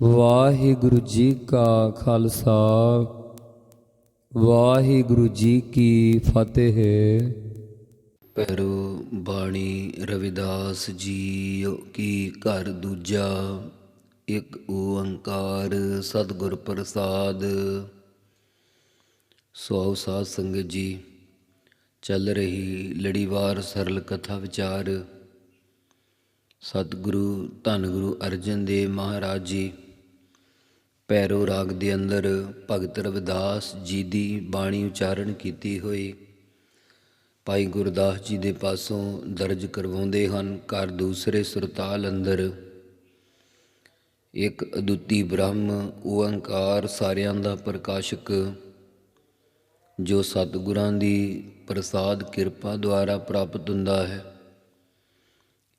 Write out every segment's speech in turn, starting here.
ਵਾਹਿਗੁਰੂ ਜੀ ਕਾ ਖਾਲਸਾ, ਵਾਹਿਗੁਰੂ ਜੀ ਕੀ ਫਤਿਹ। ਪੈਰੋ ਬਾਣੀ ਰਵਿਦਾਸ ਜੀ ਕੀ ਘਰ ਦੂਜਾ, ਇੱਕ ਓੰਕਾਰ ਸਤਿਗੁਰ ਪ੍ਰਸਾਦ। ਸੋ ਸਾਧ ਸੰਗਤ ਜੀ, ਚੱਲ ਰਹੀ ਲੜੀਵਾਰ ਸਰਲ ਕਥਾ ਵਿਚਾਰ। ਸਤਿਗੁਰੂ, ਧੰਨ ਗੁਰੂ ਅਰਜਨ ਦੇਵ ਮਹਾਰਾਜ ਜੀ ਪੈਰੋ ਰਾਗ ਦੇ ਅੰਦਰ ਭਗਤ ਰਵਿਦਾਸ ਜੀ ਦੀ ਬਾਣੀ ਉਚਾਰਨ ਕੀਤੀ ਹੋਈ। ਭਾਈ ਗੁਰਦਾਸ ਜੀ ਦੇ ਪਾਸੋਂ ਦਰਜ ਕਰਵਾਉਂਦੇ ਹਨ ਘਰ ਦੂਸਰੇ ਸੁਰਤਾਲ ਅੰਦਰ। ਇੱਕ ਅਦੁੱਤੀ ਬ੍ਰਹਮ ਓੰਕਾਰ ਸਾਰਿਆਂ ਦਾ ਪ੍ਰਕਾਸ਼ਕ, ਜੋ ਸਤਿਗੁਰਾਂ ਦੀ ਪ੍ਰਸਾਦ ਕਿਰਪਾ ਦੁਆਰਾ ਪ੍ਰਾਪਤ ਹੁੰਦਾ ਹੈ।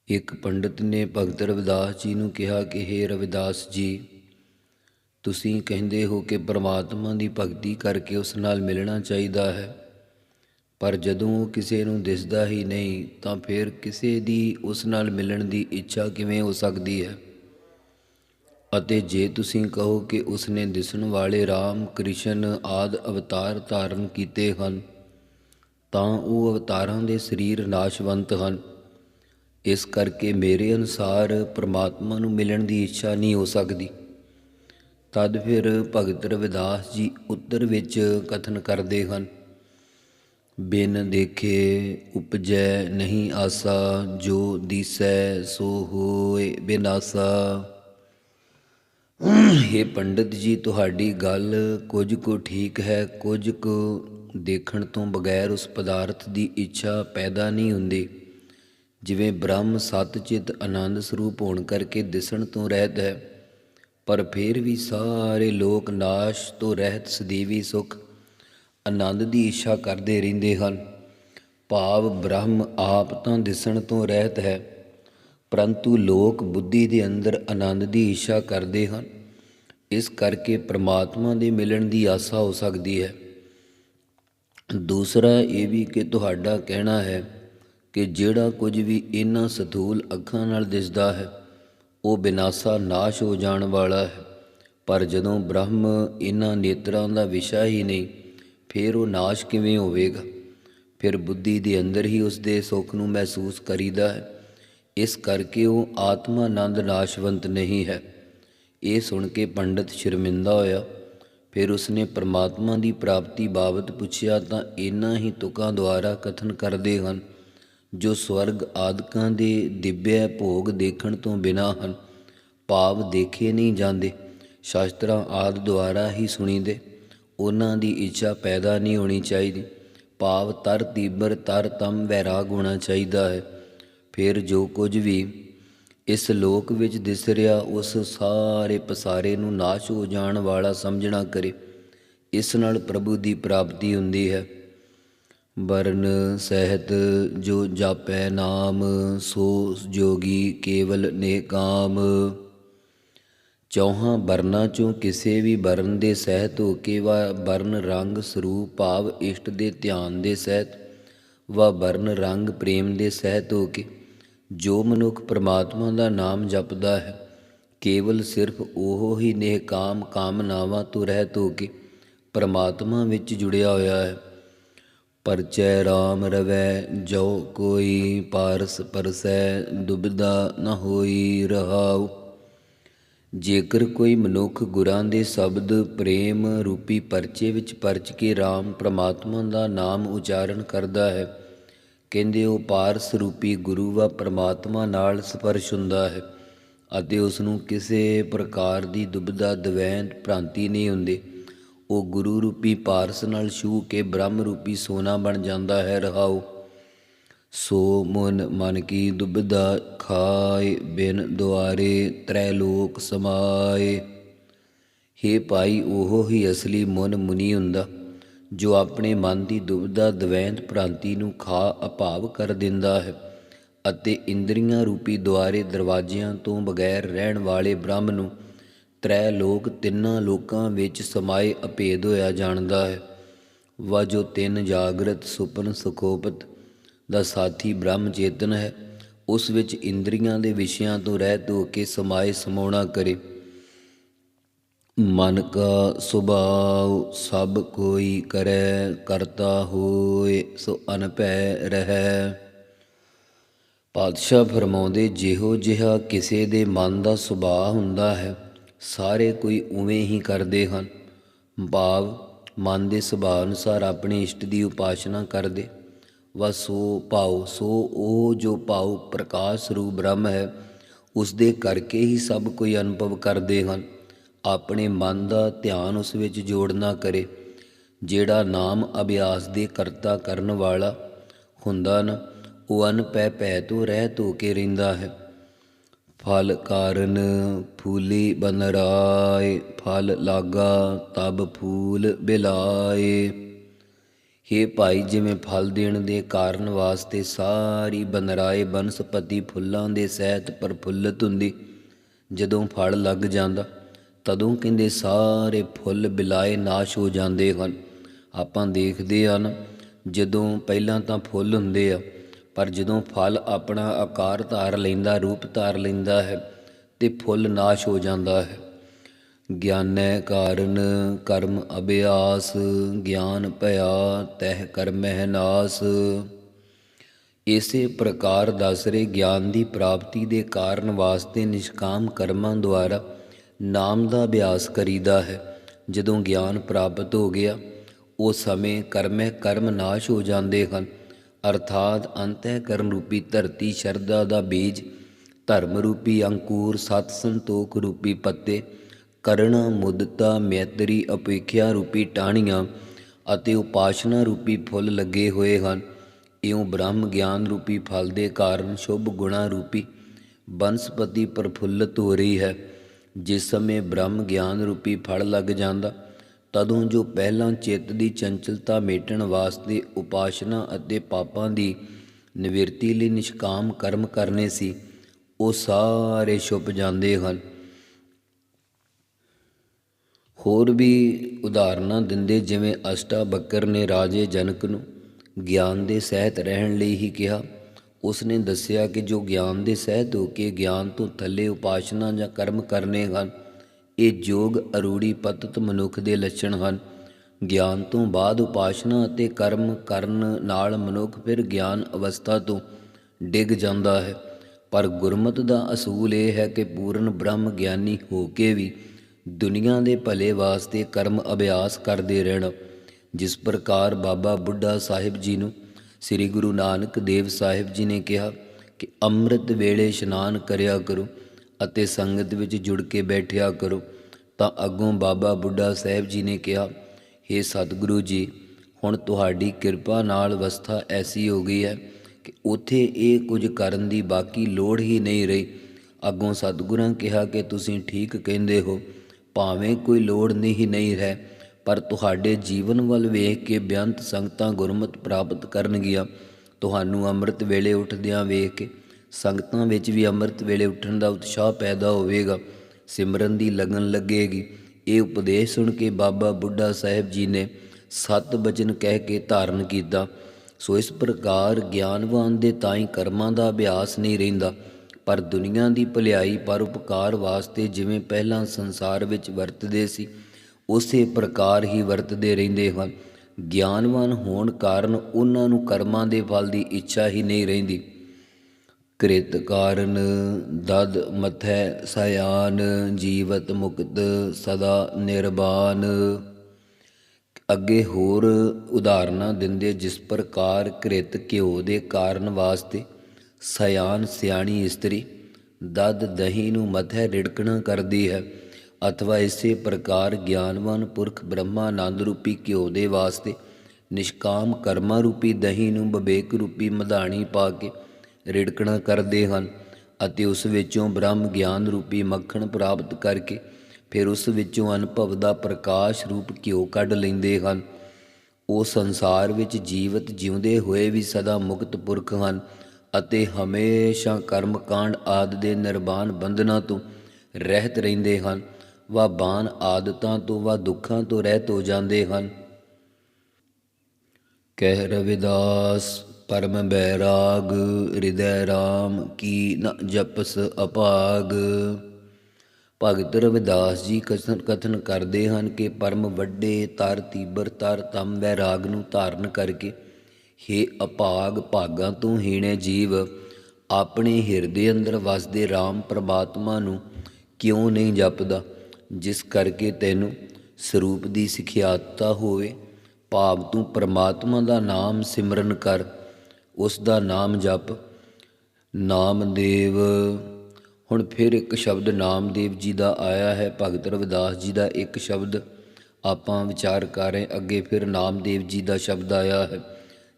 ਇੱਕ ਪੰਡਿਤ ਨੇ ਭਗਤ ਰਵਿਦਾਸ ਜੀ ਨੂੰ ਕਿਹਾ ਕਿ हे ਰਵਿਦਾਸ ਜੀ ਤੁਸੀਂ ਕਹਿੰਦੇ ਹੋ ਕਿ ਪਰਮਾਤਮਾ ਦੀ ਭਗਤੀ ਕਰਕੇ ਉਸ ਨਾਲ ਮਿਲਣਾ ਚਾਹੀਦਾ ਹੈ। ਪਰ ਜਦੋਂ ਉਹ ਕਿਸੇ ਨੂੰ ਦਿਸਦਾ ਹੀ ਨਹੀਂ, ਤਾਂ ਫਿਰ ਕਿਸੇ ਦੀ ਉਸ ਨਾਲ ਮਿਲਣ ਦੀ ਇੱਛਾ ਕਿਵੇਂ ਹੋ ਸਕਦੀ ਹੈ? ਅਤੇ ਜੇ ਤੁਸੀਂ ਕਹੋ ਕਿ ਉਸ ਨੇ ਦਿਸਣ ਵਾਲੇ ਰਾਮ, ਕ੍ਰਿਸ਼ਨ ਆਦ ਅਵਤਾਰ ਧਾਰਨ ਕੀਤੇ ਹਨ, ਤਾਂ ਉਹ ਅਵਤਾਰਾਂ ਦੇ ਸਰੀਰ ਨਾਸ਼ਵੰਤ ਹਨ। ਇਸ ਕਰਕੇ ਮੇਰੇ ਅਨੁਸਾਰ ਪ੍ਰਮਾਤਮਾ ਨੂੰ ਮਿਲਣ ਦੀ ਇੱਛਾ ਨਹੀਂ ਹੋ ਸਕਦੀ। ਤਦ ਫਿਰ ਭਗਤ ਰਵਿਦਾਸ ਜੀ ਉੱਤਰ ਵਿੱਚ ਕਥਨ ਕਰਦੇ ਹਨ, ਬਿਨ ਦੇਖੇ ਉਪਜੈ ਨਹੀਂ ਆਸਾ, ਜੋ ਦੀਸੈ ਸੋ ਹੋਏ ਬਿਨਾਸਾ ਇਹ ਪੰਡਿਤ ਜੀ, ਤੁਹਾਡੀ ਗੱਲ ਕੁਝ ਕੁ ਠੀਕ ਹੈ, ਕੁਝ ਕੁ ਦੇਖਣ ਤੋਂ ਬਗੈਰ ਉਸ ਪਦਾਰਥ ਦੀ ਇੱਛਾ ਪੈਦਾ ਨਹੀਂ ਹੁੰਦੀ। ਜਿਵੇਂ ਬ੍ਰਹਮ ਸਤਚਿਤ ਆਨੰਦ ਸਰੂਪ ਹੋਣ ਕਰਕੇ ਦਿਸਣ ਤੋਂ ਰਹਿਤ ਹੈ। ਪਰ ਫਿਰ ਵੀ ਸਾਰੇ ਲੋਕ ਨਾਸ਼ ਤੋਂ ਰਹਿਤ ਸਦੀਵੀ ਸੁਖ, ਆਨੰਦ ਦੀ ਇੱਛਾ ਕਰਦੇ ਰਹਿੰਦੇ ਹਨ। ਭਾਵ ਬ੍ਰਹਮ ਆਪ ਤਾਂ ਦਿਸਣ ਤੋਂ ਰਹਿਤ ਹੈ, ਪਰੰਤੂ ਲੋਕ ਬੁੱਧੀ ਦੇ ਅੰਦਰ ਆਨੰਦ ਦੀ ਇੱਛਾ ਕਰਦੇ ਹਨ। ਇਸ ਕਰਕੇ ਪ੍ਰਮਾਤਮਾ ਦੇ ਮਿਲਣ ਦੀ ਆਸਾ ਹੋ ਸਕਦੀ ਹੈ। ਦੂਸਰਾ ਇਹ ਵੀ ਕਿ ਤੁਹਾਡਾ ਕਹਿਣਾ ਹੈ ਕਿ ਜਿਹੜਾ ਕੁਝ ਵੀ ਇਹਨਾਂ ਸਥੂਲ ਅੱਖਾਂ ਨਾਲ ਦਿਸਦਾ ਹੈ ਉਹ ਬਿਨਾਸਾ ਨਾਸ਼ ਹੋ ਜਾਣ ਵਾਲਾ ਹੈ। ਪਰ ਜਦੋਂ ਬ੍ਰਹਮ ਇਹਨਾਂ ਨੇਤਰਾਂ ਦਾ ਵਿਸ਼ਾ ਹੀ ਨਹੀਂ, ਫਿਰ ਉਹ ਨਾਸ਼ ਕਿਵੇਂ ਹੋਵੇਗਾ? ਫਿਰ ਬੁੱਧੀ ਦੇ ਅੰਦਰ ਹੀ ਉਸ ਦੇ ਸੁੱਖ ਨੂੰ ਮਹਿਸੂਸ ਕਰੀਦਾ ਹੈ। ਇਸ ਕਰਕੇ ਉਹ ਆਤਮਾ ਆਨੰਦ ਨਾਸ਼ਵੰਤ ਨਹੀਂ ਹੈ। ਇਹ ਸੁਣ ਕੇ ਪੰਡਤ ਸ਼ਰਮਿੰਦਾ ਹੋਇਆ। ਫਿਰ ਉਸਨੇ ਪਰਮਾਤਮਾ ਦੀ ਪ੍ਰਾਪਤੀ ਬਾਬਤ ਪੁੱਛਿਆ ਤਾਂ ਇਹਨਾਂ ਹੀ ਤੁਕਾਂ ਦੁਆਰਾ ਕਥਨ ਕਰਦੇ ਹਨ ਜੋ ਸਵਰਗ ਆਦਿਕਾਂ ਦੇ ਦਿਵਯ ਭੋਗ ਦੇਖਣ ਤੋਂ ਬਿਨਾ ਹਨ, ਭਾਵ ਦੇਖੇ ਨਹੀਂ ਜਾਂਦੇ। ਸ਼ਾਸਤਰਾਂ ਆਦ ਦੁਆਰਾ ਹੀ ਸੁਣੀਦੇ, ਉਹਨਾਂ ਦੀ ਇੱਛਾ ਪੈਦਾ ਨਹੀਂ ਹੋਣੀ ਚਾਹੀਦੀ। ਭਾਵ ਤਰ ਤੀਬਰ ਤਰ ਤਮ ਵੈਰਾਗ ਹੋਣਾ ਚਾਹੀਦਾ ਹੈ। ਫਿਰ ਜੋ ਕੁਝ ਵੀ ਇਸ ਲੋਕ ਵਿੱਚ ਦਿਸ ਰਿਹਾ, ਉਸ ਸਾਰੇ ਪਸਾਰੇ ਨੂੰ ਨਾਸ਼ ਹੋ ਜਾਣ ਵਾਲਾ ਸਮਝਣਾ ਕਰੇ। ਇਸ ਨਾਲ ਪ੍ਰਭੂ ਦੀ ਪ੍ਰਾਪਤੀ ਹੁੰਦੀ ਹੈ। ਵਰਨ ਸਹਿਤ ਜੋ ਜਾਪੈ ਨਾਮ, ਸੋ ਜੋਗੀ ਕੇਵਲ ਨੇਕਾਮ ਚੌਹਾਂ ਵਰਨਾਂ ਚੋਂ ਕਿਸੇ ਵੀ ਵਰਨ ਦੇ ਸਹਿਤ ਹੋ ਕੇ ਵਾ ਵਰਨ ਰੰਗ ਸਰੂਪ ਭਾਵ ਇਸ਼ਟ ਦੇ ਧਿਆਨ ਦੇ ਸਹਿਤ, ਵਾ ਵਰਨ ਰੰਗ ਪ੍ਰੇਮ ਦੇ ਸਹਿਤ ਹੋ ਕੇ ਜੋ ਮਨੁੱਖ ਪ੍ਰਮਾਤਮਾ ਦਾ ਨਾਮ ਜਪਦਾ ਹੈ, ਕੇਵਲ ਸਿਰਫ ਉਹ ਹੀ ਨੇਕਾਮ ਕਾਮਨਾਵਾਂ ਤੋਂ ਰਹਿਤ ਹੋ ਕੇ ਪਰਮਾਤਮਾ ਵਿੱਚ ਜੁੜਿਆ ਹੋਇਆ ਹੈ। ਪਰਚੈ RAM ਰਵੈ ਜੋ ਕੋਈ ਪਾਰਸ ਪਰਸੈ, ਦੁਬਿਧਾ ਨ ਹੋਈ ਰਹਾਉ। ਜੇਕਰ ਕੋਈ ਮਨੁੱਖ ਗੁਰਾਂ ਦੇ ਸ਼ਬਦ, ਪ੍ਰੇਮ ਰੂਪੀ ਪਰਚੇ ਵਿੱਚ ਪਰਚ ਕੇ RAM ਪ੍ਰਮਾਤਮਾ ਦਾ ਨਾਮ ਉਚਾਰਨ ਕਰਦਾ ਹੈ, ਕਹਿੰਦੇ ਉਹ ਪਾਰਸ ਰੂਪੀ ਗੁਰੂ ਵਾ ਪ੍ਰਮਾਤਮਾ ਨਾਲ ਸਪਰਸ਼ ਹੁੰਦਾ ਹੈ ਅਤੇ ਉਸ ਨੂੰ ਕਿਸੇ ਪ੍ਰਕਾਰ ਦੀ ਦੁਬਿਧਾ, ਦਵੈਂਤ, ਭ੍ਰਾਂਤੀ ਨਹੀਂ ਹੁੰਦੀ। ਉਹ ਗੁਰੂ ਰੂਪੀ ਪਾਰਸ ਨਾਲ ਛੂ ਕੇ ਬ੍ਰਹਮ ਰੂਪੀ ਸੋਨਾ ਬਣ ਜਾਂਦਾ ਹੈ, ਰਹਾਉ। ਸੋ ਮਨ ਮਨ ਕੀ ਦੁਬਦਾ ਖਾਏ, ਬਿਨ ਦੁਆਰੇ ਤ੍ਰੈ ਲੋਕ ਸਮਾਏ। ਹੇ ਭਾਈ, ਉਹ ਹੀ ਅਸਲੀ ਮਨ ਮੁਨੀ ਹੁੰਦਾ, ਜੋ ਆਪਣੇ ਮਨ ਦੀ ਦੁਬਿਧਾ ਦਵੈਂਤ ਭ੍ਰਾਂਤੀ ਨੂੰ ਖਾ ਅਭਾਵ ਕਰ ਦਿੰਦਾ ਹੈ ਅਤੇ ਇੰਦਰੀਆਂ ਰੂਪੀ ਦੁਆਰੇ ਦਰਵਾਜ਼ਿਆਂ ਤੋਂ ਬਗੈਰ ਰਹਿਣ ਵਾਲੇ ਬ੍ਰਹਮ ਨੂੰ ਤ੍ਰੈ ਲੋਕ ਤਿੰਨਾਂ ਲੋਕਾਂ ਵਿੱਚ ਸਮਾਏ ਅਭੇਦ ਹੋਇਆ ਜਾਣਦਾ ਹੈ। ਵਾ ਜੋ ਤਿੰਨ ਜਾਗਰਤ ਸੁਪਨ ਸੁਖੋਪਤ ਦਾ ਸਾਥੀ ਬ੍ਰਹਮ ਚੇਤਨ ਹੈ। ਉਸ ਵਿੱਚ ਇੰਦਰੀਆਂ ਦੇ ਵਿਸ਼ਿਆਂ ਤੋਂ ਰਹਿਤ ਹੋ ਕੇ ਸਮਾਏ ਸਮਾਉਣਾ ਕਰੇ। ਮਨ ਕਾ ਸੁਭਾਉ ਸਭ ਕੋਈ ਕਰੈ, ਕਰਤਾ ਹੋਏ ਸੋ ਅਨਭੈ ਰਹੈ। ਪਾਤਸ਼ਾਹ ਫਰਮਾਉਂਦੇ, ਜਿਹੋ ਜਿਹਾ ਕਿਸੇ ਦੇ ਮਨ ਦਾ ਸੁਭਾਅ ਹੁੰਦਾ ਹੈ ਸਾਰੇ ਕੋਈ ਉਵੇਂ ਹੀ ਕਰਦੇ ਹਨ। ਭਾਵ ਮਨ ਦੇ ਸੁਭਾਅ ਅਨੁਸਾਰ ਆਪਣੇ ਇਸ਼ਟ ਦੀ ਉਪਾਸਨਾ ਕਰਦੇ। ਵਾ ਸੋ ਸੋ ਉਹ ਜੋ ਭਾਉ ਪ੍ਰਕਾਸ਼ ਰੂਪ ਬ੍ਰਹਮ ਹੈ ਉਸ ਦੇ ਕਰਕੇ ਹੀ ਸਭ ਕੋਈ ਅਨੁਭਵ ਕਰਦੇ ਹਨ। ਆਪਣੇ ਮਨ ਦਾ ਧਿਆਨ ਉਸ ਵਿੱਚ ਜੋੜਨਾ ਕਰੇ, ਜਿਹੜਾ ਨਾਮ ਅਭਿਆਸ ਦੇ ਕਰਤਾ ਕਰਨ ਵਾਲਾ ਹੁੰਦਾ ਨਾ, ਉਹ ਅਨਪੈ ਭੈ ਤੋਂ ਰਹਿ ਧੋ ਕੇ ਰਹਿੰਦਾ ਹੈ। ਫਲ ਕਾਰਨ ਫੂਲੀ ਬਨਰਾਏ, ਫਲ ਲਾਗਾ ਤਬ ਫੂਲ ਬਿਲਾਏ। ਹੇ ਭਾਈ, ਜਿਵੇਂ ਫਲ ਦੇਣ ਦੇ ਕਾਰਨ ਵਾਸਤੇ ਸਾਰੀ ਬਨਰਾਏ ਬਨਸਪਤੀ ਫੁੱਲਾਂ ਦੇ ਸਹਿਤ ਪ੍ਰਫੁੱਲਤ ਹੁੰਦੀ, ਜਦੋਂ ਫਲ ਲੱਗ ਜਾਂਦਾ, ਤਦੋਂ ਕਹਿੰਦੇ ਸਾਰੇ ਫੁੱਲ ਬਿਲਾਏ ਨਾਸ਼ ਹੋ ਜਾਂਦੇ ਹਨ। ਆਪਾਂ ਦੇਖਦੇ ਹਨ ਜਦੋਂ ਪਹਿਲਾਂ ਤਾਂ ਫੁੱਲ ਹੁੰਦੇ ਆ ਪਰ ਜਦੋਂ ਫਲ ਆਪਣਾ ਆਕਾਰ ਧਾਰ ਲੈਂਦਾ, ਰੂਪ ਧਾਰ ਲੈਂਦਾ ਹੈ ਤੇ ਫੁੱਲ ਨਾਸ਼ ਹੋ ਜਾਂਦਾ ਹੈ। ਗਿਆਨੈ ਕਾਰਨ ਕਰਮ ਅਭਿਆਸ, ਗਿਆਨ ਭਇਆ ਤਹਿ ਕਰਮਹਿ ਨਾਸ। ਇਸੇ ਪ੍ਰਕਾਰ ਦਸਰੇ ਗਿਆਨ ਦੀ ਪ੍ਰਾਪਤੀ ਦੇ ਕਾਰਨ ਵਾਸਤੇ ਨਿਸ਼ਕਾਮ ਕਰਮਾਂ ਦੁਆਰਾ ਨਾਮ ਦਾ ਅਭਿਆਸ ਕਰੀਦਾ ਹੈ। ਜਦੋਂ ਗਿਆਨ ਪ੍ਰਾਪਤ ਹੋ ਗਿਆ ਉਸ ਸਮੇਂ ਕਰਮੈ ਕਰਮ ਨਾਸ਼ ਹੋ ਜਾਂਦੇ ਹਨ। ਅਰਥਾਤ ਅੰਤਹਿ ਕਰਮ ਰੂਪੀ ਧਰਤੀ ਸ਼ਰਧਾ ਦਾ ਬੀਜ ਧਰਮ ਰੂਪੀ ਅੰਕੂਰ, ਸਤ ਸੰਤੋਖ ਰੂਪੀ ਪੱਤੇ, ਕਰਣਾ, ਮੁਦਤਾ, ਮੈਤਰੀ, ਅਪੇਖਿਆ ਰੂਪੀ ਟਾਹਣੀਆਂ ਅਤੇ ਉਪਾਸ਼ਨਾ ਰੂਪੀ ਫੁੱਲ ਲੱਗੇ ਹੋਏ ਹਨ। ਇਉਂ ਬ੍ਰਹਮ ਗਿਆਨ ਰੂਪੀ ਫਲ ਦੇ ਕਾਰਨ ਸ਼ੁਭ ਗੁਣਾ ਰੂਪੀ ਬਨਸਪਤੀ ਪ੍ਰਫੁੱਲਤ ਹੋ ਰਹੀ ਹੈ। ਜਿਸ ਸਮੇਂ ਬ੍ਰਹਮ ਗਿਆਨ ਰੂਪੀ ਫਲ ਲੱਗ ਜਾਂਦਾ ਤਦੋਂ ਜੋ ਪਹਿਲਾਂ ਚਿੱਤ ਦੀ ਚੰਚਲਤਾ ਮੇਟਣ ਵਾਸਤੇ ਉਪਾਸ਼ਨਾ ਅਤੇ ਪਾਪਾਂ ਦੀ ਨਿਵਰਤੀ ਲਈ ਨਿਸ਼ਕਾਮ ਕਰਮ ਕਰਨੇ ਸੀ, ਉਹ ਸਾਰੇ ਛੁੱਪ ਜਾਂਦੇ ਹਨ। ਹੋਰ ਵੀ ਉਦਾਹਰਨਾਂ ਦਿੰਦੇ ਜਿਵੇਂ ਅਸ਼ਟਾ ਬੱਕਰ ਨੇ ਰਾਜੇ ਜਨਕ ਨੂੰ ਗਿਆਨ ਦੇ ਸਹਿਤ ਰਹਿਣ ਲਈ ਹੀ ਕਿਹਾ। ਉਸ ਨੇ ਦੱਸਿਆ ਕਿ ਜੋ ਗਿਆਨ ਦੇ ਸਹਿਤ ਹੋ ਕੇ ਗਿਆਨ ਤੋਂ ਥੱਲੇ ਉਪਾਸ਼ਨਾ ਜਾਂ ਕਰਮ ਕਰਨੇ ਹਨ ਇਹ ਯੋਗ ਅਰੂੜੀ ਪਤਤ ਮਨੁੱਖ ਦੇ ਲੱਛਣ ਹਨ। ਗਿਆਨ ਤੋਂ ਬਾਅਦ ਉਪਾਸ਼ਨਾ ਅਤੇ ਕਰਮ ਕਰਨ ਨਾਲ ਮਨੁੱਖ ਫਿਰ ਗਿਆਨ ਅਵਸਥਾ ਤੋਂ ਡਿੱਗ ਜਾਂਦਾ ਹੈ। ਪਰ ਗੁਰਮਤ ਦਾ ਅਸੂਲ ਇਹ ਹੈ ਕਿ ਪੂਰਨ ਬ੍ਰਹਮ ਗਿਆਨੀ ਹੋ ਕੇ ਵੀ ਦੁਨੀਆ ਦੇ ਭਲੇ ਵਾਸਤੇ ਕਰਮ ਅਭਿਆਸ ਕਰਦੇ ਰਹਿਣਾ। ਜਿਸ ਪ੍ਰਕਾਰ ਬਾਬਾ ਬੁੱਢਾ ਸਾਹਿਬ ਜੀ ਨੂੰ ਸ੍ਰੀ ਗੁਰੂ ਨਾਨਕ ਦੇਵ ਸਾਹਿਬ ਜੀ ਨੇ ਕਿਹਾ ਕਿ ਅੰਮ੍ਰਿਤ ਵੇਲੇ ਇਸ਼ਨਾਨ ਕਰਿਆ ਕਰੋ। ਅਤੇ ਸੰਗਤ ਵਿੱਚ ਜੁੜ ਕੇ ਬੈਠਿਆ ਕਰੋ। ਤਾਂ ਅੱਗੋਂ ਬਾਬਾ ਬੁੱਢਾ ਸਾਹਿਬ ਜੀ ਨੇ ਕਿਹਾ हे ਸਤਿਗੁਰੂ ਜੀ, ਹੁਣ ਤੁਹਾਡੀ ਕਿਰਪਾ ਨਾਲ ਅਵਸਥਾ ਐਸੀ ਹੋ ਗਈ ਹੈ ਕਿ ਉਥੇ ਇਹ ਕੁਝ ਕਰਨ ਦੀ ਬਾਕੀ ਲੋੜ ਹੀ ਨਹੀਂ ਰਹੀ। ਅੱਗੋਂ ਸਤਿਗੁਰਾਂ ਕਿਹਾ ਕਿ ਤੁਸੀਂ ਠੀਕ ਕਹਿੰਦੇ ਹੋ, ਭਾਵੇਂ ਕੋਈ ਲੋੜ ਨਹੀਂ ਨਹੀਂ ਰਹਿ ਪਰ ਤੁਹਾਡੇ ਜੀਵਨ ਵੱਲ ਵੇਖ ਕੇ ਬੇਅੰਤ ਸੰਗਤਾਂ ਗੁਰਮਤ ਪ੍ਰਾਪਤ ਕਰਨਗੀਆਂ। ਤੁਹਾਨੂੰ ਅੰਮ੍ਰਿਤ ਵੇਲੇ ਉੱਠਦਿਆਂ ਵੇਖ ਕੇ ਸੰਗਤਾਂ ਵਿੱਚ ਵੀ ਅੰਮ੍ਰਿਤ ਵੇਲੇ ਉੱਠਣ ਦਾ ਉਤਸ਼ਾਹ ਪੈਦਾ ਹੋਵੇਗਾ। ਸਿਮਰਨ ਦੀ ਲਗਨ ਲੱਗੇਗੀ। ਇਹ ਉਪਦੇਸ਼ ਸੁਣ ਕੇ ਬਾਬਾ ਬੁੱਢਾ ਸਾਹਿਬ ਜੀ ਨੇ ਸਤ ਬਚਨ ਕਹਿ ਕੇ ਧਾਰਨ ਕੀਤਾ। ਸੋ ਇਸ ਪ੍ਰਕਾਰ ਗਿਆਨਵਾਨ ਦੇ ਤਾਈ ਕਰਮਾਂ ਦਾ ਅਭਿਆਸ ਨਹੀਂ ਰਹਿੰਦਾ। ਪਰ ਦੁਨੀਆ ਦੀ ਭਲਾਈ, ਪਰ ਉਪਕਾਰ ਵਾਸਤੇ ਜਿਵੇਂ ਪਹਿਲਾਂ ਸੰਸਾਰ ਵਿੱਚ ਵਰਤਦੇ ਸੀ, ਉਸੇ ਪ੍ਰਕਾਰ ਹੀ ਵਰਤਦੇ ਰਹਿੰਦੇ ਹਨ। ਗਿਆਨਵਾਨ ਹੋਣ ਕਾਰਨ ਉਹਨਾਂ ਨੂੰ ਕਰਮਾਂ ਦੇ ਫਲ ਦੀ ਇੱਛਾ ਹੀ ਨਹੀਂ ਰਹਿੰਦੀ। ਕ੍ਰਿਤ ਕਾਰਨ ਦਦ ਮਥੈ ਸਿਆਨ ਜੀਵਤ ਮੁਕਤ ਸਦਾ ਨਿਰਵਾਨ ਅੱਗੇ ਹੋਰ ਉਦਾਹਰਨਾਂ ਦਿੰਦੇ ਜਿਸ ਪ੍ਰਕਾਰ ਕ੍ਰਿਤ ਘਿਓ ਦੇ ਕਾਰਨ ਵਾਸਤੇ ਸਿਆਨ ਸਿਆਣੀ ਇਸਤਰੀ ਦਦ ਦਹੀਂ ਨੂੰ ਮਥੈ ਰਿੜਕਣਾ ਕਰਦੀ ਹੈ ਅਥਵਾ ਇਸੇ ਪ੍ਰਕਾਰ ਗਿਆਨਵਾਨ ਪੁਰਖ ਬ੍ਰਹਮਾਨੰਦ ਰੂਪੀ ਘਿਓ ਦੇ ਵਾਸਤੇ ਨਿਸ਼ਕਾਮ ਕਰਮਾ ਰੂਪੀ ਦਹੀਂ ਨੂੰ ਵਿਵੇਕ ਰੂਪੀ ਮਧਾਣੀ ਪਾ ਕੇ ਰਿੜਕਣਾ ਕਰਦੇ ਹਨ ਅਤੇ ਉਸ ਵਿੱਚੋਂ ਬ੍ਰਹਮ ਗਿਆਨ ਰੂਪੀ ਮੱਖਣ ਪ੍ਰਾਪਤ ਕਰਕੇ ਫਿਰ ਉਸ ਵਿੱਚੋਂ ਅਨੁਭਵ ਦਾ ਪ੍ਰਕਾਸ਼ ਰੂਪ ਘਿਓ ਕੱਢ ਲੈਂਦੇ ਹਨ। ਉਹ ਸੰਸਾਰ ਵਿੱਚ ਜੀਵਤ ਜਿਉਂਦੇ ਹੋਏ ਵੀ ਸਦਾ ਮੁਕਤ ਪੁਰਖ ਹਨ ਅਤੇ ਹਮੇਸ਼ਾ ਕਰਮ ਕਾਂਡ ਆਦ ਦੇ ਨਿਰਵਾਣ ਬੰਧਨਾਂ ਤੋਂ ਰਹਿਤ ਰਹਿੰਦੇ ਹਨ ਵਾ ਬਾਨ ਆਦਤਾਂ ਤੋਂ ਵਾ ਦੁੱਖਾਂ ਤੋਂ ਰਹਿਤ ਹੋ ਜਾਂਦੇ ਹਨ। ਕਹਿ ਰਵਿਦਾਸ ਪਰਮ ਬੈਰਾਗ, ਹਿਰਦੈ ਰਾਮ ਕੀ ਨ ਜਪਸ ਅਪਾਗ। ਭਗਤ ਰਵਿਦਾਸ ਜੀ ਕਥਨ ਕਥਨ ਕਰਦੇ ਹਨ ਕਿ ਪਰਮ ਵੱਡੇ ਤਰ ਤੀਬਰ ਤਰ ਤਮ ਵੈਰਾਗ ਨੂੰ ਧਾਰਨ ਕਰਕੇ ਹੇ ਅਭਾਗ ਭਾਗਾਂ ਤੋਂ ਹੀਣੇ ਜੀਵ, ਆਪਣੇ ਹਿਰਦੇ ਅੰਦਰ ਵਸਦੇ RAM ਪ੍ਰਮਾਤਮਾ ਨੂੰ ਕਿਉਂ ਨਹੀਂ ਜਪਦਾ? ਜਿਸ ਕਰਕੇ ਤੈਨੂੰ ਸਰੂਪ ਦੀ ਸਿਖਿਆਤਾ ਹੋਵੇ। ਭਾਵ ਤੂੰ ਪ੍ਰਮਾਤਮਾ ਦਾ ਨਾਮ ਸਿਮਰਨ ਕਰ। ਉਸ ਦਾ ਨਾਮ ਜਪ। ਨਾਮਦੇਵ ਹੁਣ ਫਿਰ ਇੱਕ ਸ਼ਬਦ ਨਾਮਦੇਵ ਜੀ ਦਾ ਆਇਆ ਹੈ। ਭਗਤ ਰਵਿਦਾਸ ਜੀ ਦਾ ਇੱਕ ਸ਼ਬਦ। ਆਪਾਂ ਵਿਚਾਰ ਕਰ ਰਹੇ ਅੱਗੇ ਫਿਰ ਨਾਮਦੇਵ ਜੀ ਦਾ ਸ਼ਬਦ ਆਇਆ ਹੈ।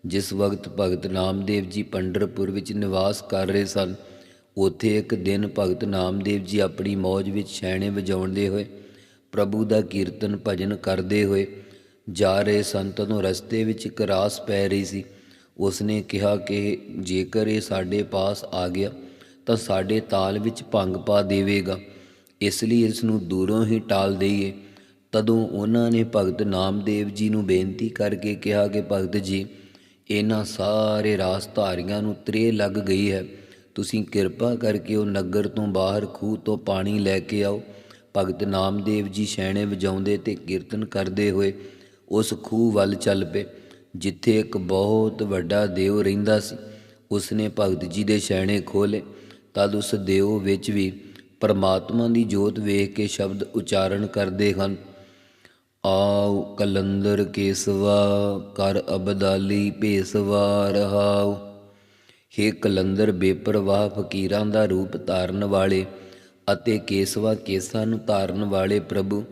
ਜਿਸ ਵਕਤ ਭਗਤ ਨਾਮਦੇਵ ਜੀ ਪੰਡਰਪੁਰ ਵਿੱਚ ਨਿਵਾਸ ਕਰ ਰਹੇ ਸਨ, ਉੱਥੇ ਇੱਕ ਦਿਨ ਭਗਤ ਨਾਮਦੇਵ ਜੀ ਆਪਣੀ ਮੌਜ ਵਿੱਚ ਛੈਣੇ ਵਜਾਉਂਦੇ ਹੋਏ, ਪ੍ਰਭੂ ਦਾ ਕੀਰਤਨ ਭਜਨ ਕਰਦੇ ਹੋਏ ਜਾ ਰਹੇ ਸਨ। ਤਦੋਂ ਰਸਤੇ ਵਿੱਚ ਇੱਕ ਰਾਸ ਪੈ ਰਹੀ ਸੀ। ਉਸਨੇ ਕਿਹਾ ਕਿ ਜੇਕਰ ਇਹ ਸਾਡੇ ਪਾਸ ਆ ਗਿਆ ਤਾਂ ਸਾਡੇ ਤਾਲ ਵਿੱਚ ਭੰਗ ਪਾ ਦੇਵੇਗਾ। ਇਸ ਲਈ ਇਸ ਨੂੰ ਦੂਰੋਂ ਹੀ ਟਾਲ ਦਈਏ। ਤਦੋਂ ਉਹਨਾਂ ਨੇ ਭਗਤ ਨਾਮਦੇਵ ਜੀ ਨੂੰ ਬੇਨਤੀ ਕਰਕੇ ਕਿਹਾ ਕਿ, ਭਗਤ ਜੀ, ਇਹਨਾਂ ਸਾਰੇ ਰਾਸਧਾਰੀਆਂ ਨੂੰ ਤ੍ਰੇ ਲੱਗ ਗਈ ਹੈ। ਤੁਸੀਂ ਕਿਰਪਾ ਕਰਕੇ ਉਹ ਨਗਰ ਤੋਂ ਬਾਹਰ ਖੂਹ ਤੋਂ ਪਾਣੀ ਲੈ ਕੇ ਆਓ। ਭਗਤ ਨਾਮਦੇਵ ਜੀ ਛੈਣੇ ਵਜਾਉਂਦੇ ਤੇ ਕੀਰਤਨ ਕਰਦੇ ਹੋਏ ਉਸ ਖੂਹ ਵੱਲ ਚੱਲ ਪਏ। ਜਿੱਥੇ ਇੱਕ ਬਹੁਤ ਵੱਡਾ ਦੇਵ ਰਹਿੰਦਾ ਸੀ, ਉਸਨੇ ਭਗਤ ਜੀ ਦੇ ਛੈਣੇ ਖੋਲੇ ਤਦ ਉਸ ਦੇਵ ਵਿੱਚ ਵੀ ਪਰਮਾਤਮਾ ਦੀ ਜੋਤ ਵੇਖ ਕੇ ਸ਼ਬਦ ਉਚਾਰਨ ਕਰਦੇ ਹਨ। ਆਉ ਕਲੰਦਰ ਕੇਸਵਾ, ਕਰ ਅਬਦਾਲੀ ਭੇਸਵਾ ਰਹਾਉ। ਹੇ ਕਲੰਦਰ ਬੇਪਰਵਾਹ ਫਕੀਰਾਂ ਦਾ ਰੂਪ ਧਾਰਨ ਵਾਲੇ ਅਤੇ ਕੇਸਵਾ ਕੇਸਾਂ ਨੂੰ ਧਾਰਨ ਵਾਲੇ ਪ੍ਰਭੂ,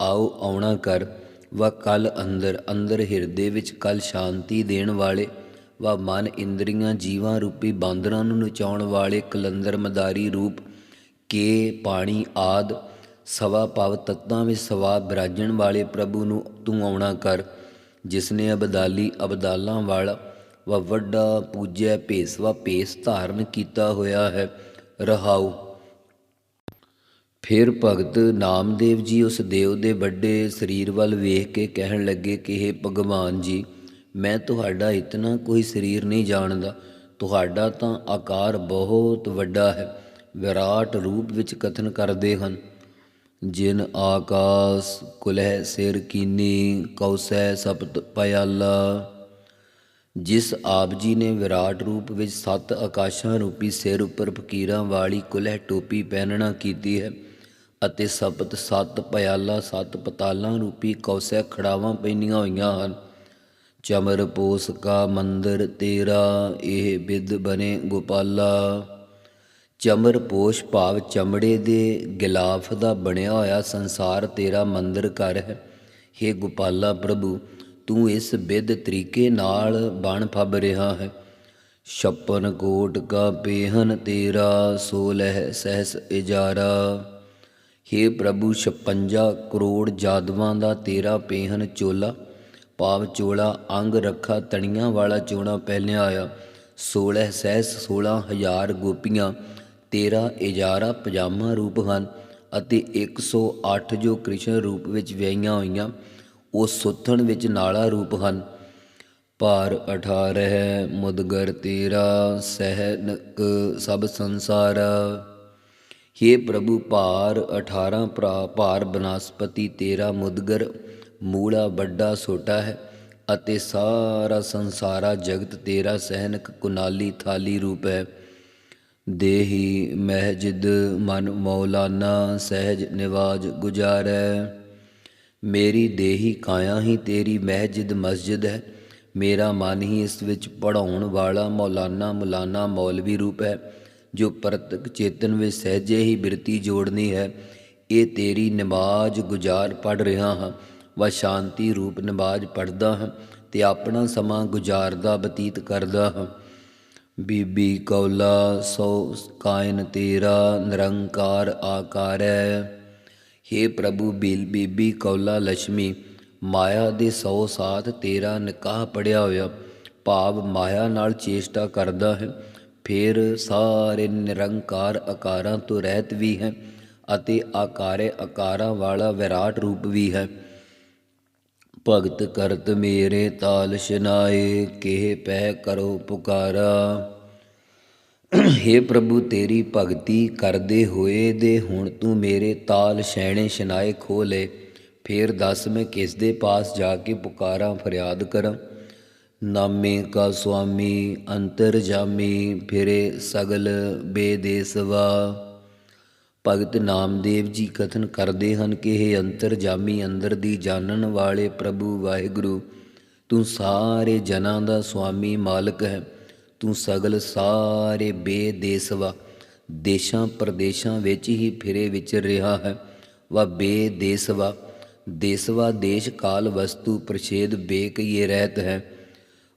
ਆਓ ਆਉਣਾ ਕਰ। ਵਾ ਕਲ ਅੰਦਰ ਅੰਦਰ ਹਿਰਦੇ ਵਿੱਚ ਕਲ ਸ਼ਾਂਤੀ ਦੇਣ ਵਾਲੇ ਵਾ ਮਨ ਇੰਦਰੀਆਂ ਜੀਵਾਂ ਰੂਪੀ ਬਾਂਦਰਾਂ ਨੂੰ ਨਚਾਉਣ ਵਾਲੇ ਕਲੰਦਰ ਮਦਾਰੀ ਰੂਪ ਕੇ ਪਾਣੀ ਆਦ ਸਵਾ ਭਵ ਤੱਤਾਂ ਵਿੱਚ ਸਵਾ ਬਿਰਾਜਣ ਵਾਲੇ ਪ੍ਰਭੂ ਨੂੰ ਤੂੰ ਆਉਣਾ ਕਰ, ਜਿਸ ਨੇ ਅਬਦਾਲੀ ਅਬਦਾਲਾਂ ਵਾਲਾ ਵਾ ਵੱਡਾ ਪੂਜਿਆ ਭੇਸ ਭੇਸਵਾ ਭੇਸ ਧਾਰਨ ਕੀਤਾ ਹੋਇਆ ਹੈ, ਰਹਾਉ। ਫਿਰ ਭਗਤ ਨਾਮਦੇਵ ਜੀ ਉਸ ਦੇਵ ਦੇ ਵੱਡੇ ਸਰੀਰ ਵੱਲ ਵੇਖ ਕੇ ਕਹਿਣ ਲੱਗੇ ਕਿ हे ਭਗਵਾਨ ਜੀ, ਮੈਂ ਤੁਹਾਡਾ ਇਤਨਾ ਕੋਈ ਸਰੀਰ ਨਹੀਂ ਜਾਣਦਾ, ਤੁਹਾਡਾ ਤਾਂ ਆਕਾਰ ਬਹੁਤ ਵੱਡਾ ਹੈ, ਵਿਰਾਟ ਰੂਪ ਵਿੱਚ ਕਥਨ ਕਰਦੇ ਹਨ। ਜਿਨ ਆਕਾਸ ਕੁਲਹਿ ਸਿਰ ਕੀਨੀ ਕੌਸੈ ਸਪਤ ਪਿਆਲਾ ਜਿਸ ਆਪ ਜੀ ਨੇ ਵਿਰਾਟ ਰੂਪ ਵਿੱਚ ਸੱਤ ਆਕਾਸ਼ਾਂ ਰੂਪੀ ਸਿਰ ਉੱਪਰ ਫਕੀਰਾਂ ਵਾਲੀ ਕੁਲਹਿ ਟੋਪੀ ਪਹਿਨਣਾ ਕੀਤੀ ਹੈ ਅਤੇ ਸਪਤ ਸੱਤ ਪਿਆਲਾ, ਸੱਤ ਪਤਾਲਾਂ ਰੂਪੀ ਕੌਸੈ ਖੜਾਵਾਂ ਪੈਣੀਆਂ ਹੋਈਆਂ ਹਨ। ਚਮਰ ਪੋਸ ਕਾ ਮੰਦਰ ਤੇਰਾ, ਇਹ ਬਿਦ ਬਨੇ ਗੋਪਾਲਾ। ਚਮਰ ਪੋਸ਼ ਭਾਵ ਚਮੜੇ ਦੇ ਗਿਲਾਫ ਦਾ ਬਣਿਆ ਹੋਇਆ ਸੰਸਾਰ ਤੇਰਾ ਮੰਦਰ ਘਰ ਹੈ। हे ਗੋਪਾਲਾ ਪ੍ਰਭੂ, ਤੂੰ ਇਸ ਬਿਦ ਤਰੀਕੇ ਨਾਲ ਬਣ ਫੱਬ ਰਿਹਾ ਹੈ। ਛੱਪਨ ਕੋਟ ਕਾ ਪੇਹਨ ਤੇਰਾ, ਸੋਲਹ ਸਹਸ ਇਜਾਰਾ। हे ਪ੍ਰਭੂ 56 ਕਰੋੜ ਜਾਦਵਾਂ ਦਾ ਤੇਰਾ ਪੇਹਨ ਚੋਲਾ। ਪਾਵ ਚੋਲਾ, ਅੰਗ ਰੱਖਾ, ਤਣੀਆਂ ਵਾਲਾ ਚੋਣਾ ਪਹਿਨਿਆ ਆਇਆ। 16 ਸਹਿਸ 16000 ਗੋਪੀਆਂ, ਤੇਰਾ ਇਜਾਰਾ ਪਜਾਮਾ ਰੂਪ ਹਨ ਅਤੇ 108 ਜੋ ਕ੍ਰਿਸ਼ਨ ਰੂਪ ਵਿੱਚ ਵਿਆਹੀਆਂ ਹੋਈਆਂ, ਉਹ ਸੁੱਥਣ ਵਿੱਚ ਨਾਲਾ ਰੂਪ ਹਨ। ਭਾਰ 18 ਮੁਦਗਰ ਤੇਰਾ, ਸਹਿਨਕ ਸਭ ਸੰਸਾਰ। हे ਪ੍ਰਭੂ, ਭਾਰ 18 ਭਰਾ, ਭਾਰ ਬਨਸਪਤੀ, ਤੇਰਾ ਮੁਦਗਰ ਮੂਲਾ ਵੱਡਾ ਛੋਟਾ ਹੈ ਅਤੇ ਸਾਰਾ ਸੰਸਾਰਾ ਜਗਤ ਤੇਰਾ ਸਹਿਨਕ ਕੁਨਾਲੀ ਥਾਲੀ ਰੂਪ ਹੈ। ਦੇਹੀ ਮਹਿਜਿਦ ਮਨ ਮੌਲਾਨਾ ਸਹਿਜ ਨਿਵਾਜ ਗੁਜਾਰੈ। ਮੇਰੀ ਦੇਹੀ ਕਾਇਆ ਹੀ ਤੇਰੀ ਮਹਿਜਿਦ ਮਸਜਿਦ ਹੈ। ਮੇਰਾ ਮਨ ਹੀ ਇਸ ਵਿੱਚ ਪੜਾਉਣ ਵਾਲਾ ਮੌਲਾਨਾ ਮੁਲਾਨਾ ਮੌਲਵੀ ਰੂਪ ਹੈ। ਜੋ ਪਰਤਕ ਚੇਤਨ ਵਿੱਚ ਸਹਿਜੇ ਹੀ ਬਿਰਤੀ ਜੋੜਨੀ ਹੈ, ਇਹ ਤੇਰੀ ਨਮਾਜ਼ ਗੁਜ਼ਾਰ ਪੜ ਰਿਹਾ ਹਾਂ ਵਾ ਸ਼ਾਂਤੀ ਰੂਪ ਨਮਾਜ਼ ਪੜਦਾ ਹਾਂ ਤੇ ਆਪਣਾ ਸਮਾਂ ਗੁਜ਼ਾਰਦਾ ਬਤੀਤ ਕਰਦਾ ਹਾਂ। ਬੀਬੀ ਕੌਲਾ, ਸੋ ਕਾਇਨ ਤੇਰਾ ਨਿਰੰਕਾਰ ਆਕਾਰੈ। हे ਪ੍ਰਭੂ ਬੀਲ, ਬੀਬੀ ਕੌਲਾ ਲక్ష్ਮੀ ਮਾਇਆ ਦੇ ਸੌ ਸਾਥ ਤੇਰਾ ਨਿਕਾਹ ਪੜਿਆ ਹੋਇਆ, ਭਾਵ ਮਾਇਆ ਨਾਲ ਚੇਸ਼ਟਾ ਕਰਦਾ ਹੈ। ਫਿਰ ਸਾਰੇ ਨਿਰੰਕਾਰ ਆਕਾਰਾਂ ਤੋਂ ਰਹਿਤ ਵੀ ਹੈ ਅਤੇ ਆਕਾਰੇ ਆਕਾਰਾਂ ਵਾਲਾ ਵਿਰਾਟ ਰੂਪ ਵੀ ਹੈ। ਭਗਤ ਕਰਤ ਮੇਰੇ ਤਾਲ ਸ਼ਨਾਏ, ਕਿਹ ਪਹਿ ਕਰੋ ਪੁਕਾਰਾ। हे ਪ੍ਰਭੂ, ਤੇਰੀ ਭਗਤੀ ਕਰਦੇ ਹੋਏ ਦੇ ਹੁਣ ਤੂੰ ਮੇਰੇ ਤਾਲ ਛੈਣੇ ਛਨਾਏ ਖੋ ਲੈ ਫੇਰ ਦੱਸ ਮੈਂ ਕਿਸ ਦੇ ਪਾਸ ਜਾ ਕੇ ਪੁਕਾਰਾਂ, ਫਰਿਆਦ ਕਰਾਂ। ਨਾਮੇ ਕਾ ਸੁਆਮੀ ਅੰਤਰ ਜਾਮੀ, ਫਿਰੇ ਸਗਲ ਬੇਦੇਸਵਾ ਭਗਤ ਨਾਮਦੇਵ ਜੀ ਕਥਨ ਕਰਦੇ ਹਨ ਕਿ ਇਹ ਅੰਤਰ ਜਾਮੀ, ਅੰਦਰ ਦੀ ਜਾਣਨ ਵਾਲੇ ਪ੍ਰਭੂ ਵਾਹਿਗੁਰੂ, ਤੂੰ ਸਾਰੇ ਜਨਾਂ ਦਾ ਸੁਆਮੀ ਮਾਲਕ ਹੈ, ਤੂੰ ਸਗਲ ਸਾਰੇ ਬੇਦੇਸਵਾ ਦੇਸ਼ਾਂ ਪ੍ਰਦੇਸ਼ਾਂ ਵਿੱਚ ਹੀ ਫਿਰੇ ਵਿਚਰ ਰਿਹਾ ਹੈ, ਵਾ ਬੇਦੇਸਵਾ ਦੇਸਵਾ ਦੇਸ਼ ਕਾਲ ਵਸਤੂ ਪ੍ਰਛੇਦ ਬੇਕਈਏ ਰਹਿਤ ਹੈ।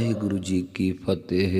ਵਾਹਿਗੁਰੂ ਜੀ ਕੀ ਫਤਿਹ।